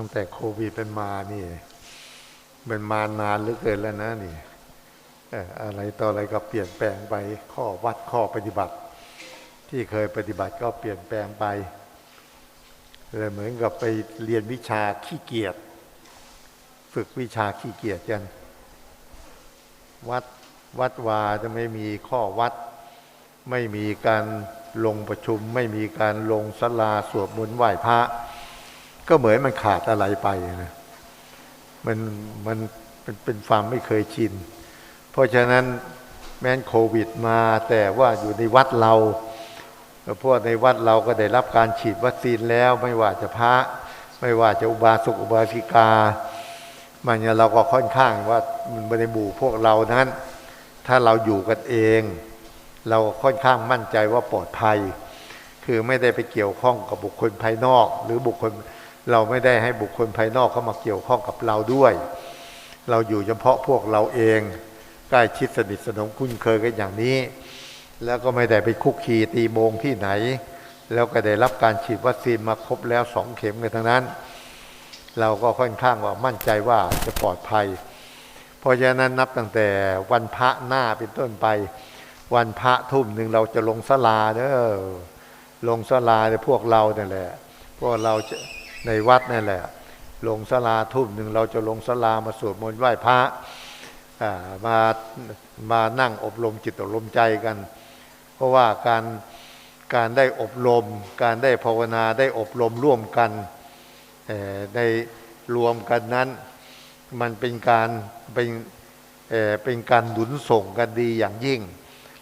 ตั้งแต่โควิดเป็นมานี่มันมานานเหลือเกินแล้วนะนี่เอ่ออะไรต่ออะไรก็เปลี่ยนแปลงไปข้อวัดข้อปฏิบัติ ที่เคยปฏิบัติก็เปลี่ยนแปลงไปเลยเหมือนกับไปเรียนวิชาขี้เกียจฝึกวิชาขี้เกียจกันวัดวัดวาจะไม่มีข้อวัด ไม่มีการลงประชุม ไม่มีการลงสลาสวดมนต์ไหว้พระ ก็เหมือนมันขาดอะไรไปนะมันมันเป็นเป็นความไม่เคยชิน เพราะฉะนั้นแม้นโควิดมา แต่ว่าอยู่ในวัดเราพราะในวัดเราก็ได้รับการฉีดวัคซีนแล้ว ไม่ว่าจะพระ ไม่ว่าจะอุบาสกอุบาสิกา มันเนี่ยเราก็ค่อนข้างว่ามันในหมู่พวกเรานั้น ถ้าเราอยู่กันเอง เราค่อนข้างมั่นใจว่าปลอดภัย คือไม่ได้ไปเกี่ยวข้องกับบุคคลภายนอก หรือบุคคล เราไม่ได้ให้บุคคลภายนอกเข้ามาเกี่ยวข้องกับเราด้วย เราอยู่เฉพาะพวกเราเองใกล้ชิดสนิทสนมคุ้นเคยกันอย่างนี้ แล้วก็ไม่ได้ไปคุกคีตีโมงที่ไหน แล้วก็ได้รับการฉีดวัคซีนมาครบแล้วสองเข็มกันทั้งนั้น เราก็ค่อนข้างว่ามั่นใจว่าจะปลอดภัย เพราะฉะนั้นนับตั้งแต่วันพระหน้าเป็นต้นไป วันพระทุ่มหนึ่งเราจะลงสลาเด้อลงสลาในพวกเราเนี่ยแหละพวกเราจะ ในวัดนั่นแหละ ลงสลาทุ่มหนึ่งเราจะลงสลามาสวดมนต์ไหว้พระมามานั่งอบรมจิตอบรมใจกัน เพราะว่าการการได้อบรม การได้ภาวนาได้อบรมร่วมกันในรวมกันนั้น มันเป็นการเป็นเเป็นการหนุนส่งกันดีอย่างยิ่ง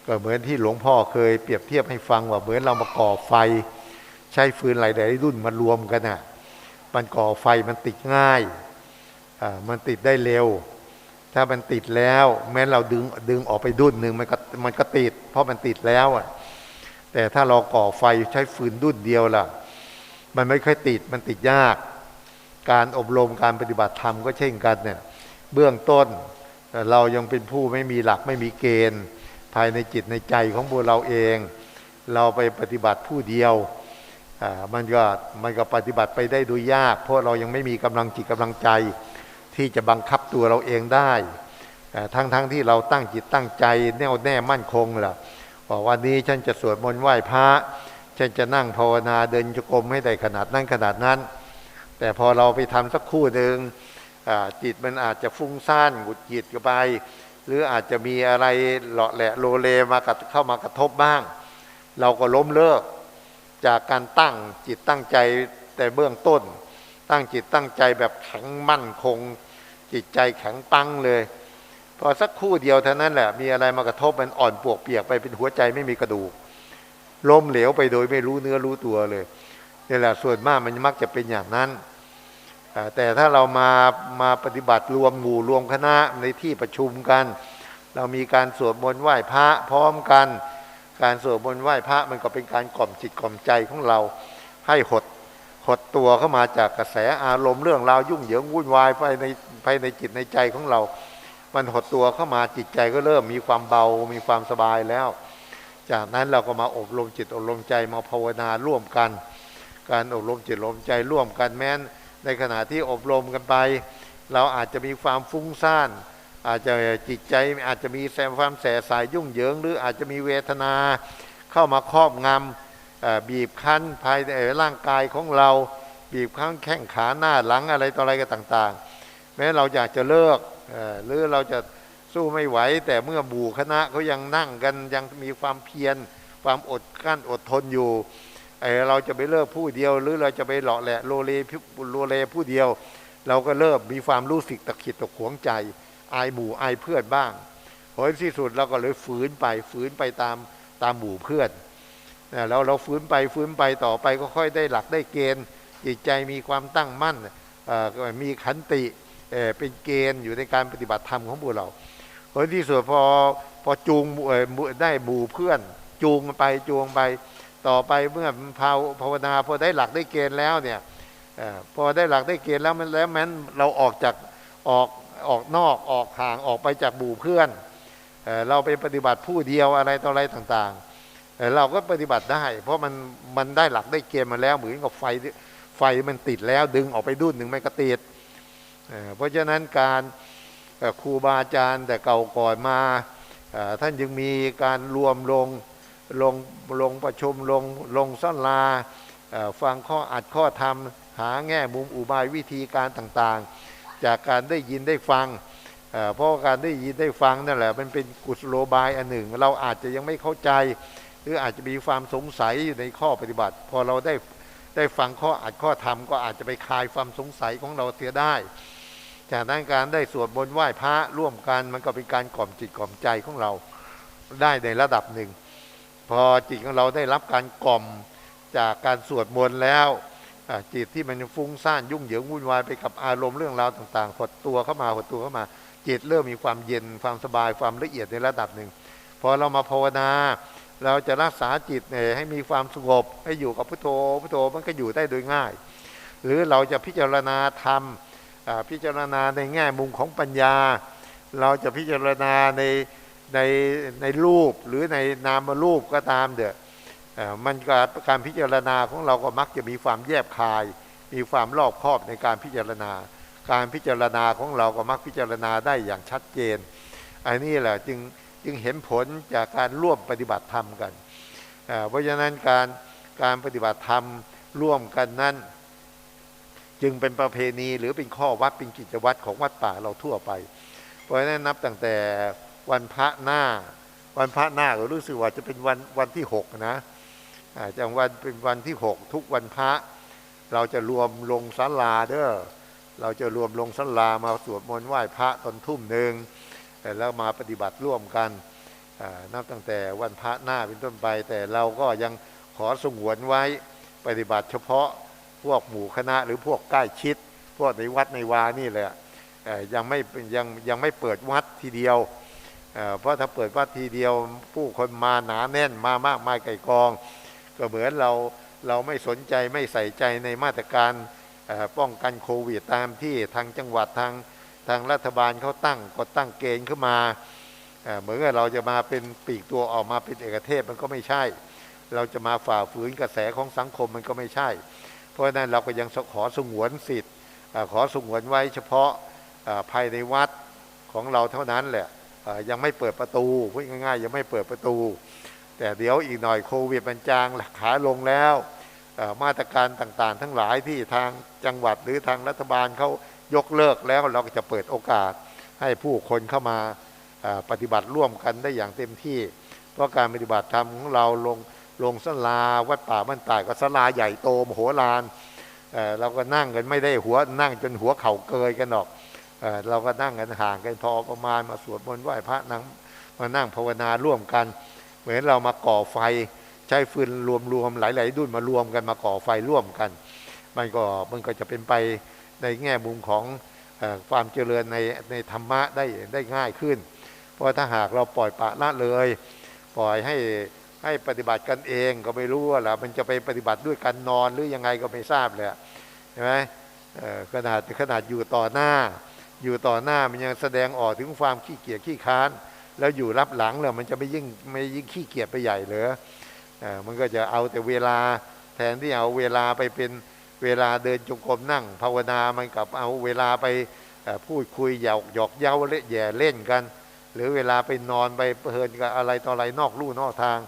ก็เหมือนที่หลวงพ่อเคยเปรียบเทียบให้ฟังว่าเหมือนเรามาก่อไฟ ใช้ฟืนหลายๆรุ่นมารวมกันน่ะ มันก่อไฟมันติดง่ายมันติดได้เร็ว ถ้ามันติดแล้ว แม้เราดึงดึงออกไปดุนหนึ่งมันก็มันก็ติด เพราะมันติดแล้วอะแต่ถ้าเราก่อไฟใช้ฟืนดุนเดียวล่ะ มันไม่ค่อยติดมันติดยาก การอบรมการปฏิบัติธรรมก็เช่นกันเนี่ยเบื้องต้นเรายังเป็นผู้ไม่มีหลักไม่มีเกณฑ์ ภายในจิตในใจของพวกเราเอง เราไปปฏิบัติผู้เดียว มันก็มันก็ปฏิบัติไปได้ดยยาก เพราะเรายังไม่มีกำลังจิตกำลังใจ ที่จะบังคับตัวเราเองได้อ่ทั้งทั้งที่เราตั้งจิตตั้งใจ แน่วแน่มั่นคงล่ะว่าวันนี้ฉันจะสวดมนต์ไหว้พระ ฉันจะนั่งภาวนาเดินจงกรมให้ได้ขนาดนั้นขนาดนั้น แต่พอเราไปทำสักครู่หนึ่งจิตมันอาจจะฟุ้งซ่านหงุดหงิดกันไป หรืออาจจะมีอะไรเลาะแหละโลเลมากเข้ามากระทบบ้าง เราก็ล้มเลิก จากการตั้งจิตตั้งใจแต่เบื้องต้น ตั้งจิตตั้งใจแบบแข็งมั่นคง จิตใจแข็งปังเลย พอสักคู่เดียวเท่านั้นแหละมีอะไรมากระทบมันอ่อนปวกเปียกไปเป็นหัวใจไม่มีกระดูกล้มเหลวไปโดยไม่รู้เนื้อรู้ตัวเลยนี่แหละส่วนมากมันมักจะเป็นอย่างนั้น แต่ถ้าเรามามาปฏิบัติรวมหมู่รวมคณะในที่ประชุมกัน เรามีการสวดมนต์ไหว้พระพร้อมกัน การสวดมนต์ไหว้พระมันก็เป็นการกล่อมจิตกล่อมใจของเราให้หดหดตัวเข้ามาจากกระแสอารมณ์เรื่องราวยุ่งเหยิงวุ่นวายภายในภายในจิตในใจของเรา มันหดตัวเข้ามาจิตใจก็เริ่มมีความเบา มีความสบายแล้ว จากนั้นเราก็มาอบรมจิตอบรมใจมาภาวนาร่วมกัน การอบรมจิตอบรมใจร่วมกันแม้น ในขณะที่อบรมกันไป เราอาจจะมีความฟุ้งซ่าน อาจจะจิตใจอาจจะมีแสความแสสายยุ่งเหยิง หรืออาจจะมีเวทนาเข้ามาครอบงำบีบคั้นภายในร่างกายของเรา บีบคั้นแข้งขาหน้าหลังอะไรต่ออะไรก็ต่าง ๆ แม้เราอยากจะเลิกหรือเราจะสู้ไม่ไหว แต่เมื่อบูคณะเขายังนั่งกันยังมีความเพียรความอดกั้นอดทนอยู่เราจะไปเลิกผู้เดียว หรือเราจะไปเลาะแหละโลเลโลเลผู้เดียว เราก็เริ่มมีความรู้สึกตะขิดตะขวงใจ อายหมู่อายเพื่อนบ้างผลที่สุดเราก็เลยฝืนไปฝืนไปตามตามหมู่เพื่อนนะแล้วเราฝืนไปฝืนไปต่อไปก็ค่อยได้หลักได้เกณฑ์ จิตใจมีความตั้งมั่นมีขันติเเป็นเกณฑ์อยู่ในการปฏิบัติธรรมของพวกเราผลที่สุดพอพอจูงได้หมู่เพื่อน จูงไปจูงไปต่อไปเมื่อภาวนาพอได้หลักได้เกณฑ์แล้วเนี่ยอพอได้หลักได้เกณฑ์แล้วมันแล้วแม้นเราออกจากออก ออกนอกออกห่างออกไปจากหมู่เพื่อนเอเราไปปฏิบัติผู้เดียวอะไรต่ออะไรต่างๆเเราก็ปฏิบัติได้ เพราะมันมันได้หลักได้เกณฑ์มาแล้วเหมือนกับไฟไฟมันติดแล้วดึงออกไปดุนหนึ่งมันก็ติดเเพราะฉะนั้นการครูบาอาจารย์แต่เก่าก่อนมาท่านยังมีการรวมลงลงลงประชุมลงลงซ่อนลาฟังข้ออัดข้อธรรม หาแง่มุมอุบายวิธีการต่างๆ จากการได้ยินได้ฟังเพราะการได้ยินได้ฟังนั่นแหละมันเป็นกุศโลบายอันหนึ่ง เราอาจจะยังไม่เข้าใจ หรืออาจจะมีความสงสัยอยู่ในข้อปฏิบัติ พอเราได้ได้ฟังข้ออัดข้อธรรมก็อาจจะไปคลายความสงสัยของเราเสียได้ จากนั้นการได้สวดมนต์ไหว้พระร่วมกันมันก็เป็นการกล่อมจิตกล่อมใจของเราได้ในระดับหนึ่ง พอจิตของเราได้รับการกล่อมจากการสวดมนต์แล้ว จิตที่มันฟุ้งซ่านยุ่งเหยิงวุ่นวายไปกับอารมณ์เรื่องราวต่างๆหดตัวเข้ามาหดตัวเข้ามา จิตเริ่มมีความเย็นความสบายความละเอียดในระดับหนึ่งพอเรามาภาวนา เราจะรักษาจิตเนี่ยให้มีความสงบให้อยู่กับพุทโธพุทโธมันก็อยู่ได้โดยง่าย หรือเราจะพิจารณาธรรมพิจารณาในแง่มุมของปัญญา เราจะพิจารณาในในในรูปหรือในนามรูปก็ตามเด้อ มันก็การพิจารณาของเราก็มักจะมีความแยบคาย มีความรอบคอบในการพิจารณา การพิจารณาของเราก็มักพิจารณาได้อย่างชัดเจน อันนี้แหละจึงจึงเห็นผลจากการร่วมปฏิบัติธรรมกัน เพราะฉะนั้นการการปฏิบัติธรรมร่วมกันนั้น จึงเป็นประเพณีหรือเป็นข้อวัดเป็นกิจวัตรของวัดป่าเราทั่วไป เพราะฉะนั้นนับตั้งแต่วันพระหน้า วันพระหน้าก็รู้สึกว่าจะเป็นวันวันที่หกนะ จังวันเป็นวันที่หกทุกวันพระ เราจะรวมลงศาลาเด้อเราจะรวมลงศาลามาสวดมนต์ไหว้พระตอนทุ่มหนึ่งแล้วมาปฏิบัติร่วมกันนับตั้งแต่วันพระหน้าเป็นต้นไป แต่เราก็ยังขอสงวนไว้ปฏิบัติเฉพาะพวกหมู่คณะหรือพวกใกล้ชิด พวกในวัดในวานี่แหละยังไม่ยังยังไม่เปิดวัดทีเดียวเอ่อเพราะถ้าเปิดวัดทีเดียว ผู้คนมาหนาแน่นมามากมายไก่กอง ก็เหมือนเราเราไม่สนใจไม่ใส่ใจในมาตรการป้องกันโควิดตามที่ทางจังหวัดทางทางรัฐบาลเขาตั้งก็ตั้งเกณฑ์ขึ้นมาเเหมือนกับเราจะมาเป็นปีกตัวออกมาเป็นเอกเทศมันก็ไม่ใช่ เราจะมาฝ่าฝืนกระแสของสังคมมันก็ไม่ใช่ เพราะฉะนั้นเราก็ยังขอสงวนสิทธิ์ขอสงวนไว้เฉพาะภายในวัดของเราเท่านั้นแหละยังไม่เปิดประตูพูดง่ายๆยังไม่เปิดประตู แต่เดี๋ยวอีกหน่อยโควิดมันจางขาลงแล้วมาตรการต่างๆ ทั้งหลายที่ทางจังหวัดหรือทางรัฐบาลเขายกเลิกแล้วเราก็จะเปิดโอกาสให้ผู้คนเข้ามาปฏิบัติร่วมกันได้อย่างเต็มที่ เพราะการปฏิบัติธรรมของเราลงลงสลาวัดป่าบ้านตายก็สลาใหญ่โตมโหฬารเราก็นั่งกันไม่ได้หัวนั่งจนหัวเข่าเกยกันหรอกเอเราก็นั่งกันห่างกันพอประมาณมาสวดมนต์ไหว้พระนั่งมานั่งภาวนาร่วมกัน มือนเรามาก่อไฟใช้ฟืนรวมๆหลาย ๆ ดุนมารวมกันมาก่อไฟร่วมกัน มันก็มันก็จะเป็นไปในแง่มุมของความเจริญในในธรรมะได้ได้ง่ายขึ้น เพราะถ้าหากเราปล่อยปละละเลย ปล่อยให้ให้ปฏิบัติกันเองก็ไม่รู้ว่าล่ะมันจะไปปฏิบัติด้วยกันนอนหรือยังไงก็ไม่ทราบเลยใช่ไหมขนาดขนาดอยู่ต่อหน้า อยู่ต่อหน้ามันยังแสดงออกถึงความขี้เกียจขี้ค้าน แล้วอยู่รับหลังแล้วมันจะไม่ยิ่งไม่ยิ่งขี้เกียจไปใหญ่เหรอมันก็จะเอาแต่เวลาแทนที่เอาเวลาไปเป็นเวลาเดินจงกรมนั่ง ภาวนามันกับเอาเวลาไปพูดคุยหยอกหยอกเย้าเล่นแย่เล่นกัน หรือเวลาไปนอนไปเพลินกับอะไรต่ออะไรนอกลู่นอกทาง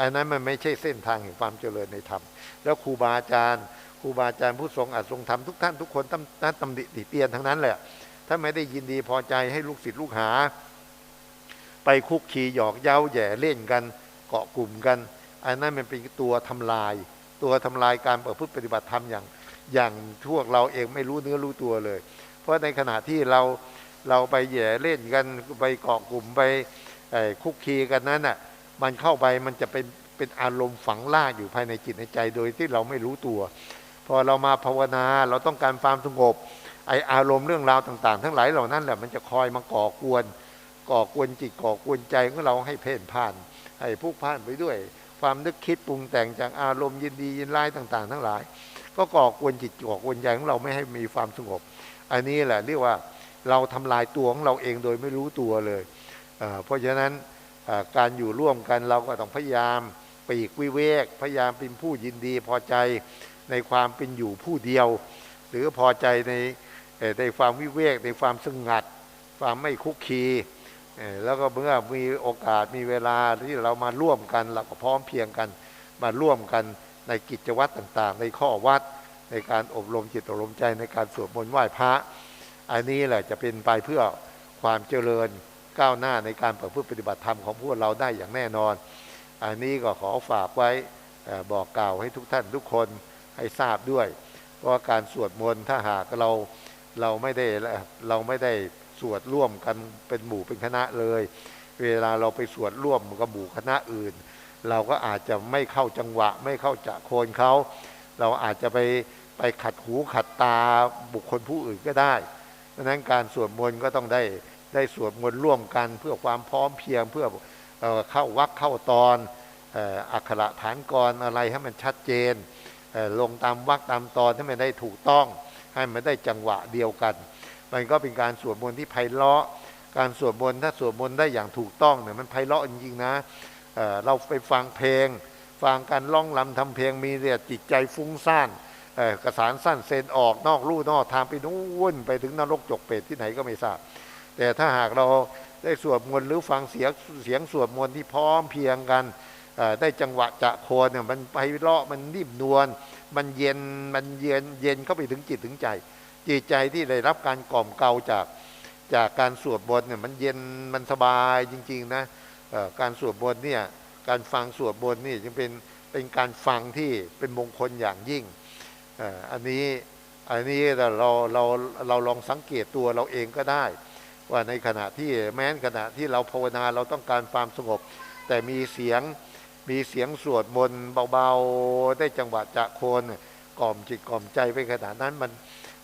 อันนั้นมันไม่ใช่เส้นทางแห่งความเจริญในธรรม แล้วครูบาอาจารย์ครูบาอาจารย์ผู้ทรงอัดทรงธรรมทุกท่านทุกคนตั้งตั้งตำหนิติเตียนทั้งนั้นแหละถ้าไม่ได้ยินดีพอใจให้ลูกศิษย์ลูกหา ไปคุกคีหยอกเย้าแย่เล่นกัน เกาะกลุ่มกันอันนั้นมันเป็นตัวทำลาย ตัวทำลายการประพฤติปฏิบัติธรรมอย่างอย่างพวกเราเองไม่รู้เนื้อรู้ตัวเลย เพราะในขณะที่เราเราไปแย่เล่นกันไปเกาะกลุ่มไปคุกคีกันนั้นน่ะมันเข้าไปมันจะเป็นเป็นอารมณ์ฝังลากอยู่ภายในจิตในใจโดยที่เราไม่รู้ตัว พอเรามาภาวนาเราต้องการความสงบไออารมณ์เรื่องราวต่าง ๆ ทั้งหลายเหล่านั้นแหละมันจะคอยมาก่อกวน ก่อกวนจิตก่อกวนใจของเราให้เพ่นพ่าน ให้พุกพ่านไปด้วย ความนึกคิดปรุงแต่งจากอารมณ์ยินดียินร้ายต่าง ๆ ทั้งหลาย ก็ก่อกวนจิตก่อกวนใจของเราไม่ให้มีความสงบ อันนี้แหละเรียกว่าเราทำลายตัวของเราเองโดยไม่รู้ตัวเลยเเพราะฉะนั้นการอยู่ร่วมกันเราก็ต้องพยายามปีกวิเวก พยายามเป็นผู้ยินดีพอใจในความเป็นอยู่ผู้เดียว หรือพอใจในในความวิเวกในความสงัด ความไม่คุกคี แล้วก็เมื่อมีโอกาสมีเวลาที่เรามาร่วมกันเราก็พร้อมเพียงกัน มาร่วมกันในกิจวัตรต่างๆ ในข้อวัดในการอบรมจิตอบรมใจในการสวดมนต์ไหว้พระ อันนี้แหละจะเป็นไปเพื่อความเจริญก้าวหน้าในการประพฤติปฏิบัติธรรมของพวกเราได้อย่างแน่นอน อันนี้ก็ขอฝากไว้บอกกล่าวให้ทุกท่านทุกคนให้ทราบด้วย เพราะว่าการสวดมนต์ถ้าหากเราเราไม่ได้เราไม่ได้ สวดร่วมกันเป็นหมู่เป็นคณะเลย เวลาเราไปสวดร่วมกับหมู่คณะอื่น เราก็อาจจะไม่เข้าจังหวะ ไม่เข้าจะโคนเขาเราอาจจะไปไปขัดหูขัดตาบุคคลผู้อื่นก็ได้ดังนั้นการสวดมนต์ก็ต้องได้ได้สวดมนต์ร่วมกันเพื่อความพร้อมเพียงเพื่อเอเข้าวักเข้าตอนอักขระฐานกรอะไรให้มันชัดเจนลงตามวักตามตอนให้มันได้ถูกต้อง ให้มันได้จังหวะเดียวกัน มันก็เป็นการสวดมนต์ที่ไพเราะ การสวดมนต์ถ้าสวดมนต์ได้อย่างถูกต้องเนี่ยมันไพเราะจริงๆนะเเราไปฟังเพลง ฟังการร้องรำทำเพลงมีแต่จิตใจฟุ้งซ่านกระสานสั้นเซนออกนอกลู่นอกทางไปนู่นไปถึงนรกจกเปรตที่ไหนก็ไม่ทราบ แต่ถ้าหากเราได้สวดมนต์หรือฟังเสียงเสียงสวดมนต์ที่พร้อมเพียงกันได้จังหวะจะโคนเนี่ยมันไพเราะมันนิ่มนวลมันเย็นมันเย็นเย็นเข้าไปถึงจิตถึงใจ จิตใจที่ได้รับการกล่อมเกลาจากจากการสวดมนต์เนี่ยมันเย็นมันสบายจริงๆนะการสวดมนต์เนี่ยการฟังสวดมนต์นี่จึงเป็นเป็นการฟังที่เป็นมงคลอย่างยิ่งอันนี้อันนี้เราเราเราลองสังเกตตัวเราเองก็ได้ ว่าในขณะที่แม้นขณะที่เราภาวนาเราต้องการความสงบ แต่มีเสียงมีเสียงสวดมนต์เบาๆ ได้จังหวะจะโคนกล่อมจิตกล่อมใจไปขนาดนั้นมัน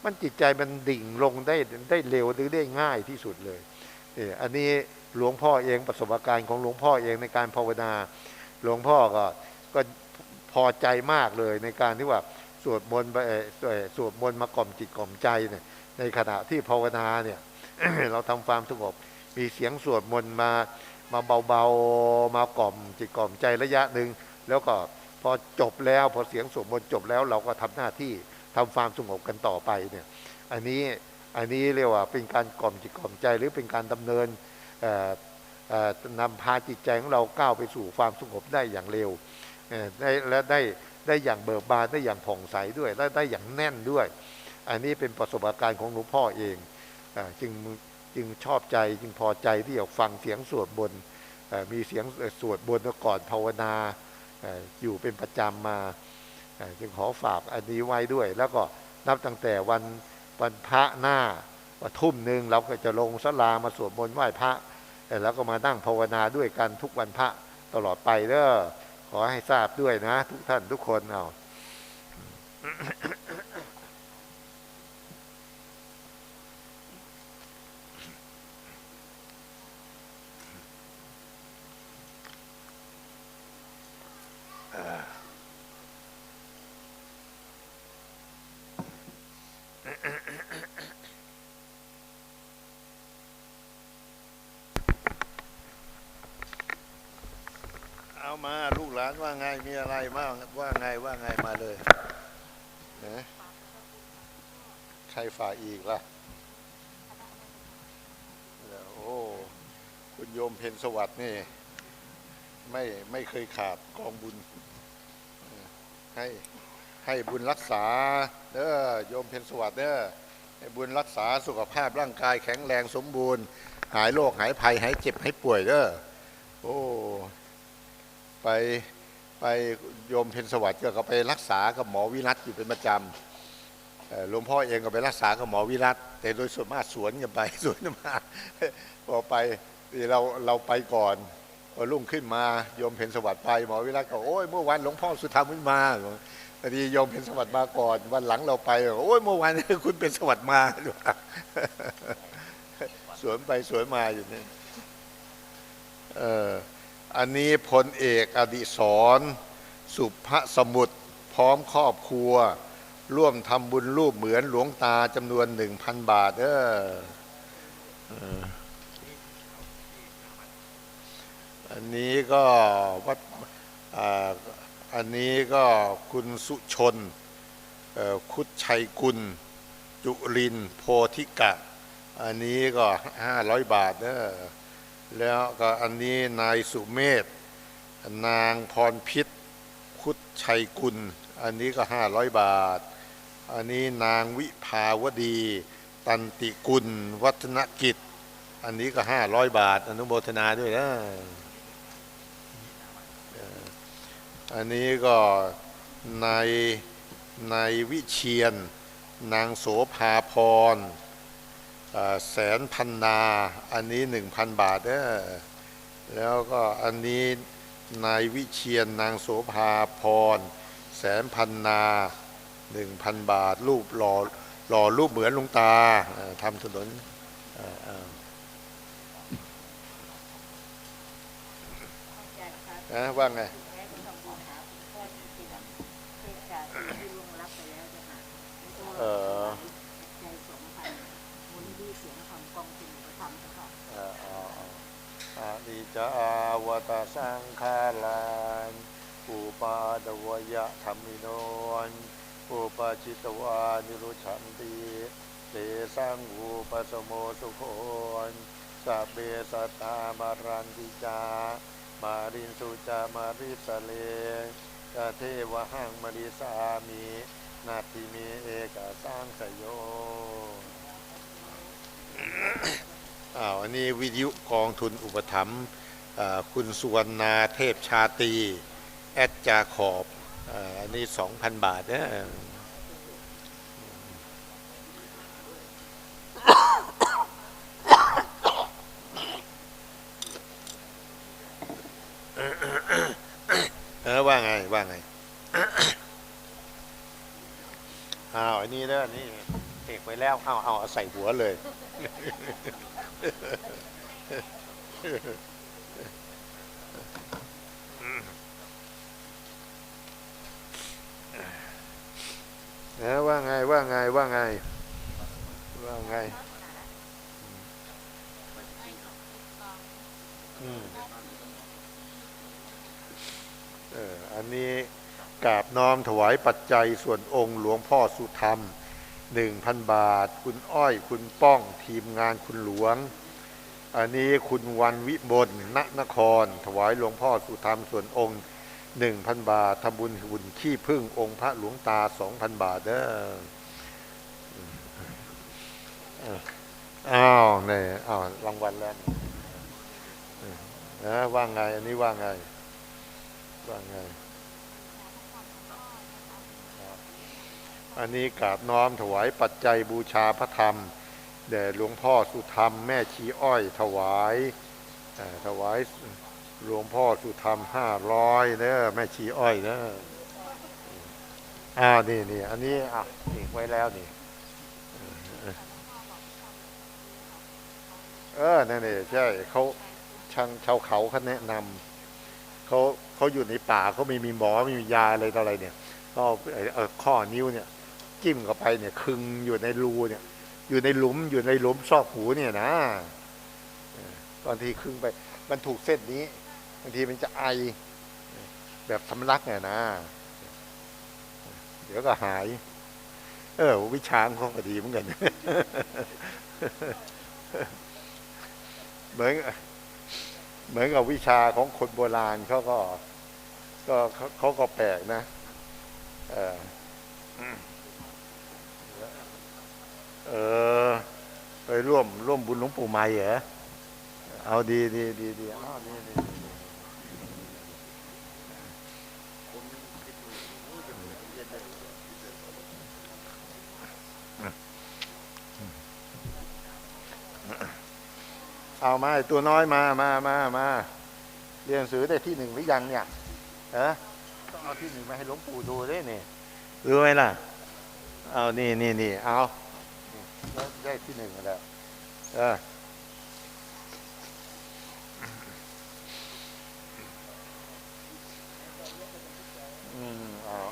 มันจิตใจมันดิ่งลงได้ได้เร็วหรือได้ง่ายที่สุดเลยเอออันนี้หลวงพ่อเองประสบการณ์ของหลวงพ่อเองในการภาวนา หลวงพ่อก็ก็พอใจมากเลยในการที่ว่าสวดมนต์สวดมนต์มากล่อมจิตกล่อมใจเนี่ยในขณะที่ภาวนาเนี่ยเราทำความสงบมีเสียงสวดมนต์มามาเบาๆมากล่อมจิตกล่อมใจระยะหนึ่งแล้วก็พอจบแล้วพอเสียงสวดมนต์จบแล้วเราก็ทำหน้าที่ ทำความสงบกันต่อไปเนี่ยอันนี้อันนี้เรียกว่าเป็นการกล่อมจิตกล่อมใจหรือเป็นการดำเนินเอ่อเอ่อนำพาจิตใจของเราก้าวไปสู่ความสงบได้อย่างเร็วได้และได้ได้อย่างเบิกบานได้อย่างผ่องใสด้วยและได้อย่างแน่นด้วย อันนี้เป็นประสบการณ์ของหลวงพ่อเองอจึงจึงชอบใจจึงพอใจที่จะฟังเสียงสวดบนมีเสียงสวดบนก่อนภาวนาอยู่เป็นประจำมา จึงขอฝากอันนี้ไว้ด้วย แล้วก็นับตั้งแต่วันวันพระหน้าวันทุ่มหนึ่งเราก็จะลงสลามาสวดมนต์ไหว้พระแล้วก็มานั่งภาวนาด้วยกันทุกวันพระตลอดไปเด้อขอให้ทราบด้วยนะ ทุกท่านทุกคนเอาเอามาลูกหลานว่าไงมีอะไรบ้างว่าไงว่าไงมาเลยนะใคร ฝ่าอีกล่ะแล้วโอ้ คุณโยมเพนสวัสดิ์นี่ ไม่ไม่เคยขาดกองบุญ ให้ให้บุญรักษาเด้อโยมเพนสวัสดิ์เด้อให้บุญรักษาสุขภาพร่างกายแข็งแรงสมบูรณ์ หายโรคหายภัย หายเจ็บ หายป่วยเด้อโอ้ไปไปโยมเพนสวัสดิ์ก็ไปรักษากับหมอวิรัตอยู่เป็นประจำ หลวงพ่อเองก็ไปรักษากับหมอวิรัตแต่โดยส่วนมากสวนกันไปสวนมาพอไปเราเราไปก่อนพอรุ่งขึ้นมาโยมเพนสวัสดิ์ไปหมอวิรัตก็โอ้ยเมื่อวันหลวงพ่อสุธรรมไม่มาพอดีโยมเพนสวัสดิ์มาก่อนวันหลังเราไปโอ้ยเมื่อวานคุณเป็นสวัสดิ์มาสวนไปสวนมาอยู่นี่เอออันนี้พลเอกอดิศรสุภสมุทรพร้อมครอบครัว ร่วมทำบุญรูปเหมือนหลวงตาจำนวนหนึ่งพันบาท เอออันนี้ก็วัดอันนี้ก็คุณสุชนคุดชัยกุล จุรินโพธิกะ อันนี้ก็ห้าร้อยบาทเนอะแล้วก็อันนี้นายสุเมธนางพรพิษคุดชัยกุล อันนี้ก็ห้าร้อยบาท อันนี้นางวิภาวดี ตันติกุล วัฒนกิจ อันนี้ก็ห้าร้อยบาท อนุโมทนาด้วยนะอันนี้ก็นายนายวิเชียน นางโสภาพรแสนพันนา อันนี้หนึ่งพันบาทเด้อแล้วก็อันนี้นายวิเชียนนางโสภาพรแสนพันนา หนึ่งพันบาท รูปหล่อหล่อรูปเหมือนหลุงตาเอ่อทำถนนเอ่อเอ่ออาจารย์ครับนะว่าไงแม่ก็ต้องบูชาคุณพ่อจริงๆเทศกาลที่ล่วงลับไปแล้วจะหาแล้วก็เออใจสองพันมูลดีเสียงของกองทุนอุปถัมภ์ค่ะเอ่อเอ่อเอ่ออนิจจาวตาสังขารันอุปาดวยะธรรมิโนน อุปจิตวานิรุชันติเตสังอุปสมโมสุโคนสัพเบสตามารันติจา มารินสุจามาริสเลกเทวหังมริสามีนาทิมีเอกสร้างสยโยอ้าวอันนี้วิทยุกองทุนอุปถัมภ์คุณสุวรรณาเทพชาตี แอดจาขอบ อันนี้สองพันบาทนะเออว่าไง ว่าไง อ้าวอันนี้เด้อนี่เอกไว้แล้วเอาเอาเอาใส่หัวเลย เออว่าไงว่าไงว่าไง ว่าไงเอออันนี้กราบน้อมถวายปัจจัยส่วนองค์หลวงพ่อสุธรรมหนึ่งพันบาท คุณอ้อยคุณป้องทีมงานคุณหลวง อันนี้คุณวันวิบลณนคร ถวายหลวงพ่อสุธรรมส่วนองค์ หนึ่งพันบาททำบุญหุ่นขี้พึ่งองค์พระหลวงตาสองพันบาทเด้ออ้าวเนี่ยอ้าวรางวัลแล้วนี่เออว่างไง อันนี้ว่างไง ว่างไง อันนี้กราบน้อมถวายปัจจัยบูชาพระธรรมแด่หลวงพ่อสุธรรม แม่ชีอ้อย ถวายถวาย หลวงพ่อสุธรรมห้าร้อยเด้อแม่ชีอ้อยเด้ออ้านี่นี่อันนี้อะอีกไว้แล้วนี่ เออนั่นนี่ใช่เขาช่างชาวเขาเขาแนะนำเขาเขาอยู่ในป่าเขาไม่มีหมอไม่มียาอะไรต่ออะไรเนี่ยก็เออข้อนิ้วเนี่ย จิ้มเข้าไปเนี่ยคึงอยู่ในรูเนี่ย อยู่ในหลุมอยู่ในหลุมซอกหูเนี่ยนะเออบางทีคึงไป มันถูกเส้นนี้ บางทีมันจะไอแบบสำลักเนี่ยนะ เดี๋ยวก็หาย เออ วิชาของเขาก็ดีเหมือนกัน เหมือนเหมือนกับวิชาของคนโบราณเขาก็ก็เขาก็แปลกนะ เออเออไปร่วมร่วมบุญหลวงปู่ใหม่เหรอ เอาดีดีดีดีอ้าวนี่ เอามาไอ้ตัวน้อยมามามามาเรียนสือได้ที่หนึ่งหรือยังเนี่ยเออต้องเอาที่หนึ่งมาให้หลวงปู่ดูด้วยนี่รู้ไหมล่ะ เอานี่นี่นี่เอาได้ที่หนึ่งแล้วเอออืมเออ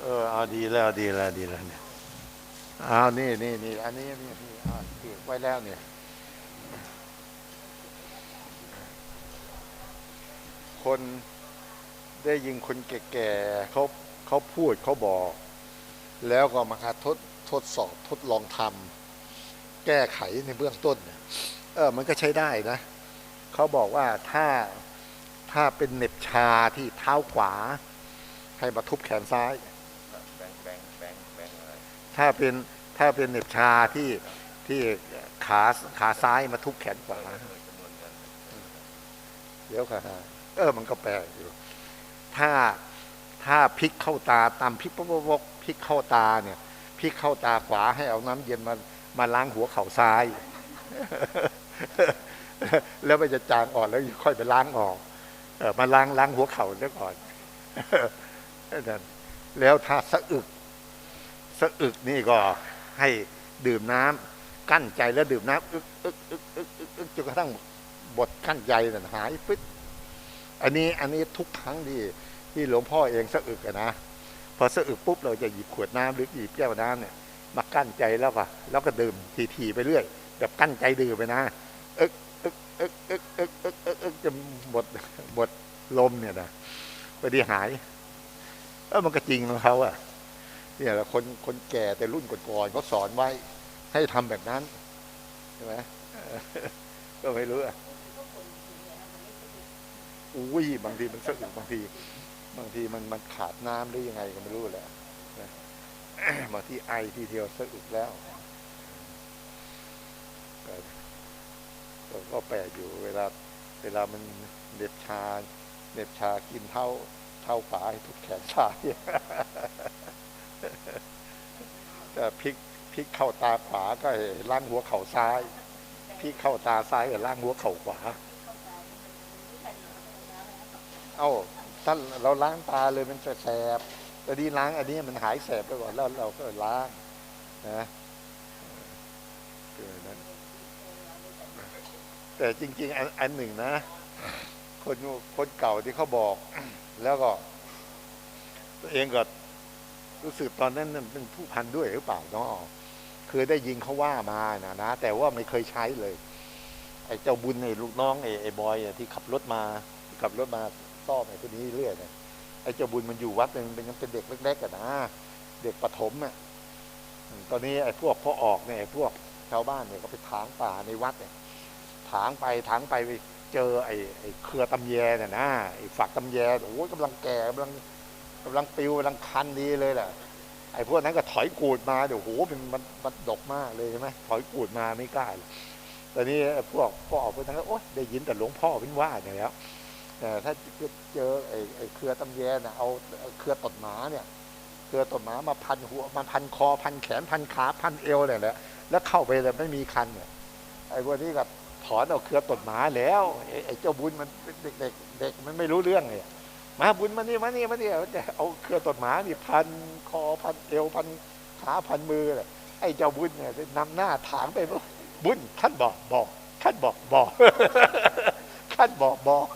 เออเอาดีแล้วดีแล้วดีแล้วเนี่ยเอานี่นี่นี่อันนี้นี่นี่เอาเก็บไว้แล้วเนี่ย คนได้ยินคนแก่ๆเขาเขาพูดเขาบอก แล้วก็มาทดทดสอบทดลองทำแก้ไขในเบื้องต้นเออมันก็ใช้ได้นะเขาบอกว่าถ้าถ้าเป็นเน็บชาที่เท้าขวา ให้มาทุบแขนซ้าย ถ้าเป็นถ้าเป็นเน็บชาที่ที่ขาขาซ้ายมาทุบแขนขวาเดี๋ยวค่ะ เออ มันก็แปลกอยู่ ถ้าถ้าพลิกเข้าตาตามพลิกปบปุ๊บพลิกเข้าตาเนี่ยพลิกเข้าตาขวาให้เอาน้ำเย็นมามาล้างหัวเข่าซ้าย แล้วมันจะจางอ่อนแล้วค่อยไปล้างออกเออมาล้างล้างหัวเข่าซะก่อนนั่นแล้วถ้าสะอึก สะอึกนี่ก็ให้ดื่มน้ำกั้นใจแล้วดื่มน้ำอึกอึกอึกอึกอึกจนกระทั่งบทกั้นใจนั่นหายปึ๊ด อันนี้อันนี้ทุกครั้งที่ที่หลวงพ่อเองสะอึกนะพอสะอึกปุ๊บเราจะหยิบขวดน้ำหรือหยิบแก้วน้ำเนี่ยมากั้นใจแล้วก็แล้วก็ดื่มทีๆไปเรื่อย แบบกั้นใจดื่มไปนะเอ๊กอ๊กอ๊กอ๊กอ๊กอ๊กอ๊กจะหมดหมดลมเนี่ยนะไปดีหายเออมันก็จริงของเขาอะเนี่ยละคนคนแก่แต่รุ่นก่อนๆเขาสอนไว้ให้ทำแบบนั้นใช่ไหมก็ไม่รู้อะ อุ้ยบางทีมันสะอึกบางที บางทีมันมันขาดน้ำหรือยังไงก็ไม่รู้แหละนะบางทีไอทีเดียวสะอึกแล้วก็ก็ก็แปลกอยู่เวลา เวลามันเหน็บชาเหน็บชากินเท่าเท่าฝาให้ทุกแขนซ้ายแต่พลิกพลิกเข้าตาขวาก็ให้ล้างหัวเข่าซ้ายพลิกเข้าตาซ้ายก็ล้างหัวเข่าขวา เอ้าถ้าเราล้างตาเลยมันแสบแต่ดีล้างอันนี้มันหายแสบไปก่อนแล้วเราก็ล้างนะเออนั้นแต่จริง ๆ อันอันหนึ่งนะ คนคนเก่าที่เขาบอก แล้วก็ ตัวเองก็รู้สึกตอนนั้นเป็นผู้พันด้วยหรือเปล่าเนาะคือได้ยินเขาว่ามานะนะ แต่ว่าไม่เคยใช้เลย ไอ้เจ้าบุญไอ้ลูกน้องไอ้ไอ้บอยที่ขับรถมาขับรถมา ซ่อมไอ้ตัวนี้เรื่อยเนี่ยไอ้เจ้าบุญมันอยู่วัดหนึ่งเป็นยังเป็นเด็กเล็กๆอะนะเด็กประถมอะตอนนี้ไอ้พวกพอออกเนี่ยไอพวกชาวบ้านเนี่ยก็ไปถางป่าในวัดเนี่ยถางไปถางไปไปเจอไอ้ไอ้เครือตำแยเนี่ยนะไอ้ฝักตำแยโอ้ยกำลังแก่กำลังกำลังปิวกำลังคันดีเลยแหละไอ้พวกนั้นก็ถอยกูดมาเดี๋ยวโหเป็นมันมันดกมากเลยใช่ไหมถอยกูดมาไม่กล้าเลยตอนนี้พวกพ่อออกไปทางนั้นโอ๊ยได้ยินแต่หลวงพ่อเป็นว่าอย่างแล้ว แต่ถ้าเจอไอ้ไอ้เครือตำแยน่ะเอาเครือตดหมาเนี่ย เครือตดหมามาพันหัวมาพันคอพันแขนพันขาพันเอวเนี่ยแหละแล้วเข้าไปเลยไม่มีคันเนี่ยไอ้พวกนี้ก็ถอนเอาเครือตดหมาแล้วไอ้เจ้าบุญมันเด็กเด็กเด็กมันไม่รู้เรื่องเนี่ยมาบุญมานี่มานี่มานี่แต่เอาเครือตดหมานี่พันคอพันเอวพันขาพันมือเลยไอ้เจ้าบุญเนี่ยนำหน้าถางไปบุญท่านบอกบอกท่านบอกบอก ท่านบอกบอก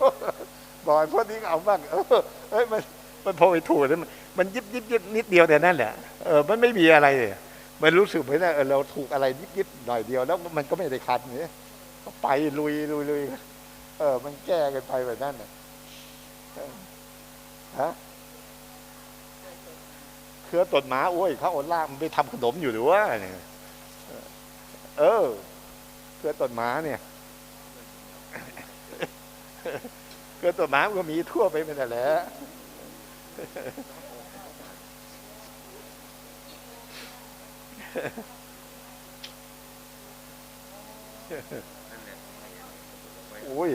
บอกไอ้พวกนี้ก็เอาบ้างเออเอ้ยมันมันพอไปถูกแล้วมันมันยิบยิบยิบนิดเดียวแต่นั่นแหละเออมันไม่มีอะไรเลยมันรู้สึกเหมือนว่าเออเราถูกอะไรยิบยิบหน่อยเดียว แล้วมันก็ไม่ได้คันเนี่ยก็ไปลุยลุยลุยเออ มันแก้กันไปแบบนั้นน่ะฮะเครือต้นหมาโอ้ยเขาเอาล่ามันไปทำขนมอยู่หรือว่าเนี่ยเออเกลือต้นไม้เนี่ย กลือต้นไม้มันก็มีทั่วไปเป็นแต่แหละแหละไว้โอ้ย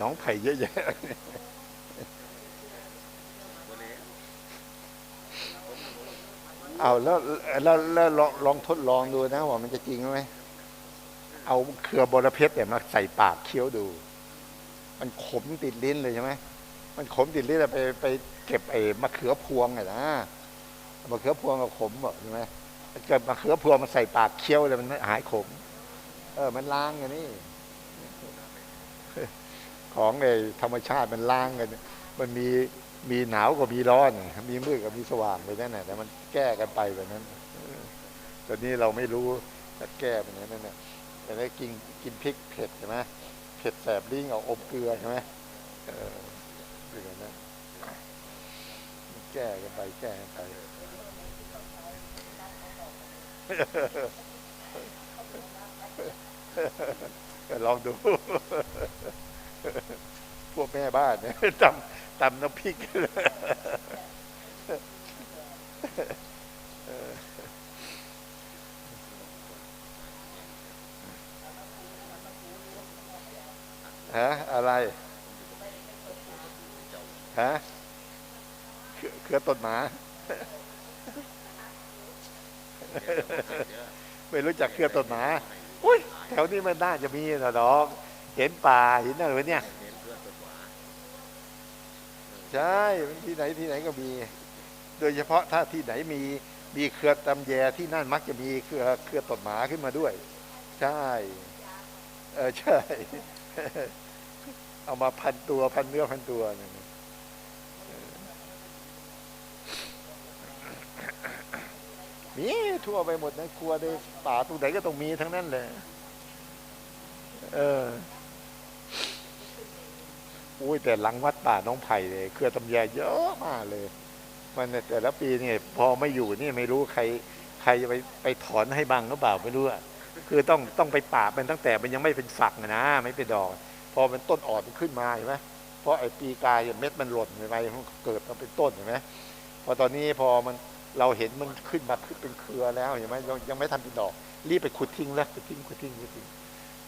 น้องไผ่เยอะแยะตัวเล็กเอาแล้วแล้วแล้วลองลองทดลองดูนะว่ามันจะจริงไหมเอาเครือบรเพชรเนี่ยมาใส่ปากเคี้ยวดู มันขมติดลิ้นเลยใช่ไหมมันขมติดลิ้นไปไปเก็บไอ้มะเขือพวงไงนะมะเขือพวงก็ขมบอกใช่ไหมเกิดมะเขือพวงมันใส่ปากเคี้ยวเลยมันหายขม เออ มันล้างกันนี่ของไอ้ธรรมชาติมันล้างกัน มันมีมีหนาวก็มีร้อน มีมืดก็มีสว่างไปนั่นแหละแต่มันแก้กันไปแบบนั้นตอนนี้เราไม่รู้จะแก้เป็นอย่างนั้นเนี่ยแต่ได้กินกินพริกเผ็ดใช่ไหม ผ็ดแสบลิ้งเอาอมเกลือใช่ไหมเออเป็นอย่างนั้นแก้กันไปแก้กันไปก็ลองดู พวกแม่บ้านเนี่ยตำตำน้ำพริก ฮะอะไรฮะเครือต้นหมา ไม่รู้จักเครือต้นหมาอุ้ยแถวนี้มันน่าจะมีนะดอกเห็นป่าเห็นอะไรเนี่ยเน้นเพื่อนต้นหวาใช่ที่ไหนที่ไหนก็มี โดยเฉพาะถ้าที่ไหนมีมีเครือตำแยที่นั่นมักจะมีเครือเครือต้นหมาขึ้นมาด้วย ใช่ เออใช่ เอามาพันตัวพันเนื้อพันตัวนั่นน่ะมีทั่วไปหมดนะครัวในป่าตรงไหนก็ต้องมีทั้งนั้นเลยเอออุ้ยแต่หลังวัดป่าน้องไผ่เลยเครือตำแยเยอะมากเลย มันเนี่ยแต่ละปีเนี่ย พอไม่อยู่นี่ไม่รู้ใคร ใครจะไปไปถอนให้บังหรือเปล่าไม่รู้อะ คือต้องต้องไปป่าบมันตั้งแต่มันยังไม่เป็นฝักอะนะไม่เป็นดอก พอมันต้นอ่อนมันขึ้นมาเห็นไหมเพราะไอ้ปีกายเม็ดมันหล่นไปมันเกิดมาเป็นต้นเห็นไหมพอตอนนี้พอมันเราเห็นมันขึ้นมาขึ้นเป็นเครือแล้วเห็นไหมยังยังไม่ทันเป็นดอก รีบไปขุดทิ้งแล้วไปทิ้งขุดทิ้งขุดทิ้ง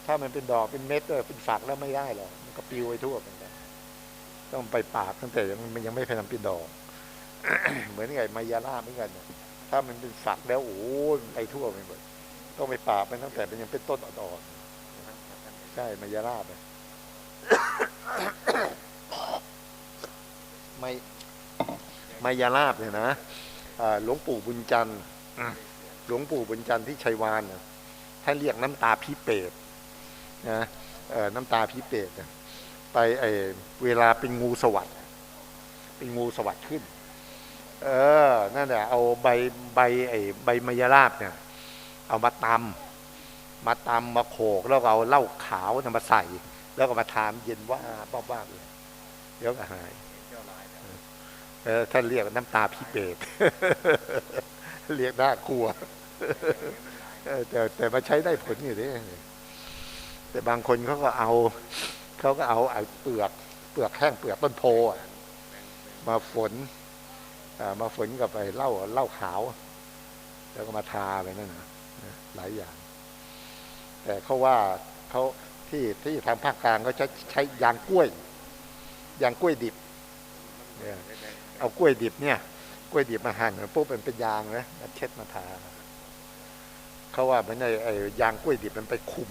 ถ้ามันเป็นดอกเป็นเม็ดเออเป็นฝักแล้วไม่ได้หรอกมันก็ปิวไปทั่วเหมือนกันต้องไปปาบตั้งแต่ยังมันยังไม่พยายามเป็นดอก เหมือนไงมายาล่าเหมือนกัน ถ้ามันเป็นฝักแล้วโอ้ยไปทั่วไปหมด ต้องไปปราบมันตั้งแต่มันยังเป็นต้นอ่อนๆใช่มายาลาไปไม่มายาลาบเนี่ยนะอ่าหลวงปู่บุญจันทร์อะหลวงปู่บุญจันทร์ที่ชัยวานน่ะท่านเรียกน้ำตาพิเปรตนะเอ่อน้ำตาพิเปรตน่ะไปไอเวลาเป็นงูสวัสดเป็นงูสวัสดขึ้น เออนั่นแหละเอาใบใบไอ้ใบมายาลาบเนี่ย เอามาตำมาตำมาโขกแล้วเอาเหล้าขาวน่ะมาใส่ แล้วก็มาทานเย็นว่าบ้าๆเลยเดี๋ยวก็หายเออท่านเรียกน้ำตาพี่เปตเรียกน่ากลัวแต่แต่มาใช้ได้ผลอยู่ดิแต่บางคนเขาก็เอาเขาก็เอาไอ้เปลือก เปลือกแห้งเปลือกต้นโพอะมาฝนอ่ามาฝนกับไอ้เล้าเล้าขาว แล้วก็มาทาไปนั่นนะ หลายอย่าง แต่เขาว่าเขาที่ที่ทางภาคกลางเขาจะใช้ยางกล้วย ยางกล้วยดิบเนี่ยเอากล้วยดิบเนี่ยกล้วยดิบมาหั่นปุ๊บมันเป็นยางนะมาเช็ดมาทาเขาว่ามันไอ้ไอ้ยางกล้วยดิบมันไปคุม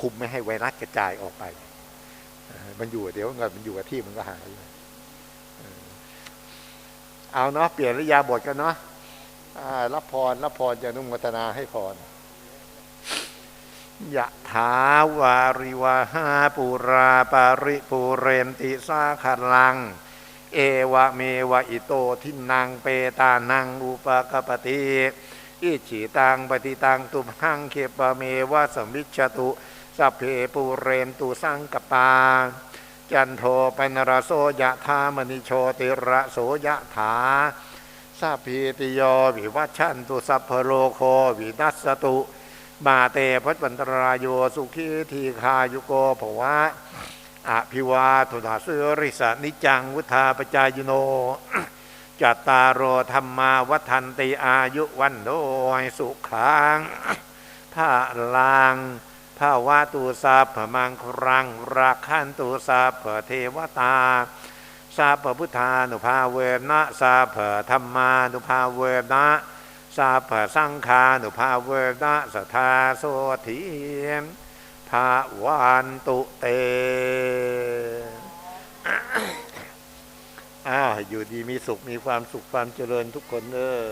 คุมไม่ให้ไวรัสกระจายออกไป มันอยู่เดี๋ยวเงินมันอยู่กับที่มันก็หายเออเอาเนาะเปลี่ยนระยาบทกันเนาะ รับพรรับพรจะนุ่มวัฒนาให้พรยะถาวาริวาหาปุราปาริปุเรนติสาคลัง เอวะเมวะอิโตทินังเปตานังอุปกปติอิจิตังปฏิตังตุมหังเขปะเมวะสมิชตุสัพเพปุเรนตุสังกปา จันโทปนรโสยะธามณิโชติระโสยะถา สัพพิติโยวิวัชชันตุสัพพโลโควินัสตุ มาเตพัตวันตรายโยสุขีทีคายุโกภวะอภิวาทุนาเสริสนิจังวุธาปจายโนจัตตารโอธรรมาวัฒนติอายุวันโดยสุขังพระลังพระวาตุสาพมังครังรักขันตุสาพเทวตา สาพพุทธานุภาเวนะสาพธรรมานุภาเวนะสาพสังฆานุภาเวนะสทาโสธีภาวันตุเตอ้าวอยู่ดีมีสุขมีความสุขความเจริญทุกคนเออ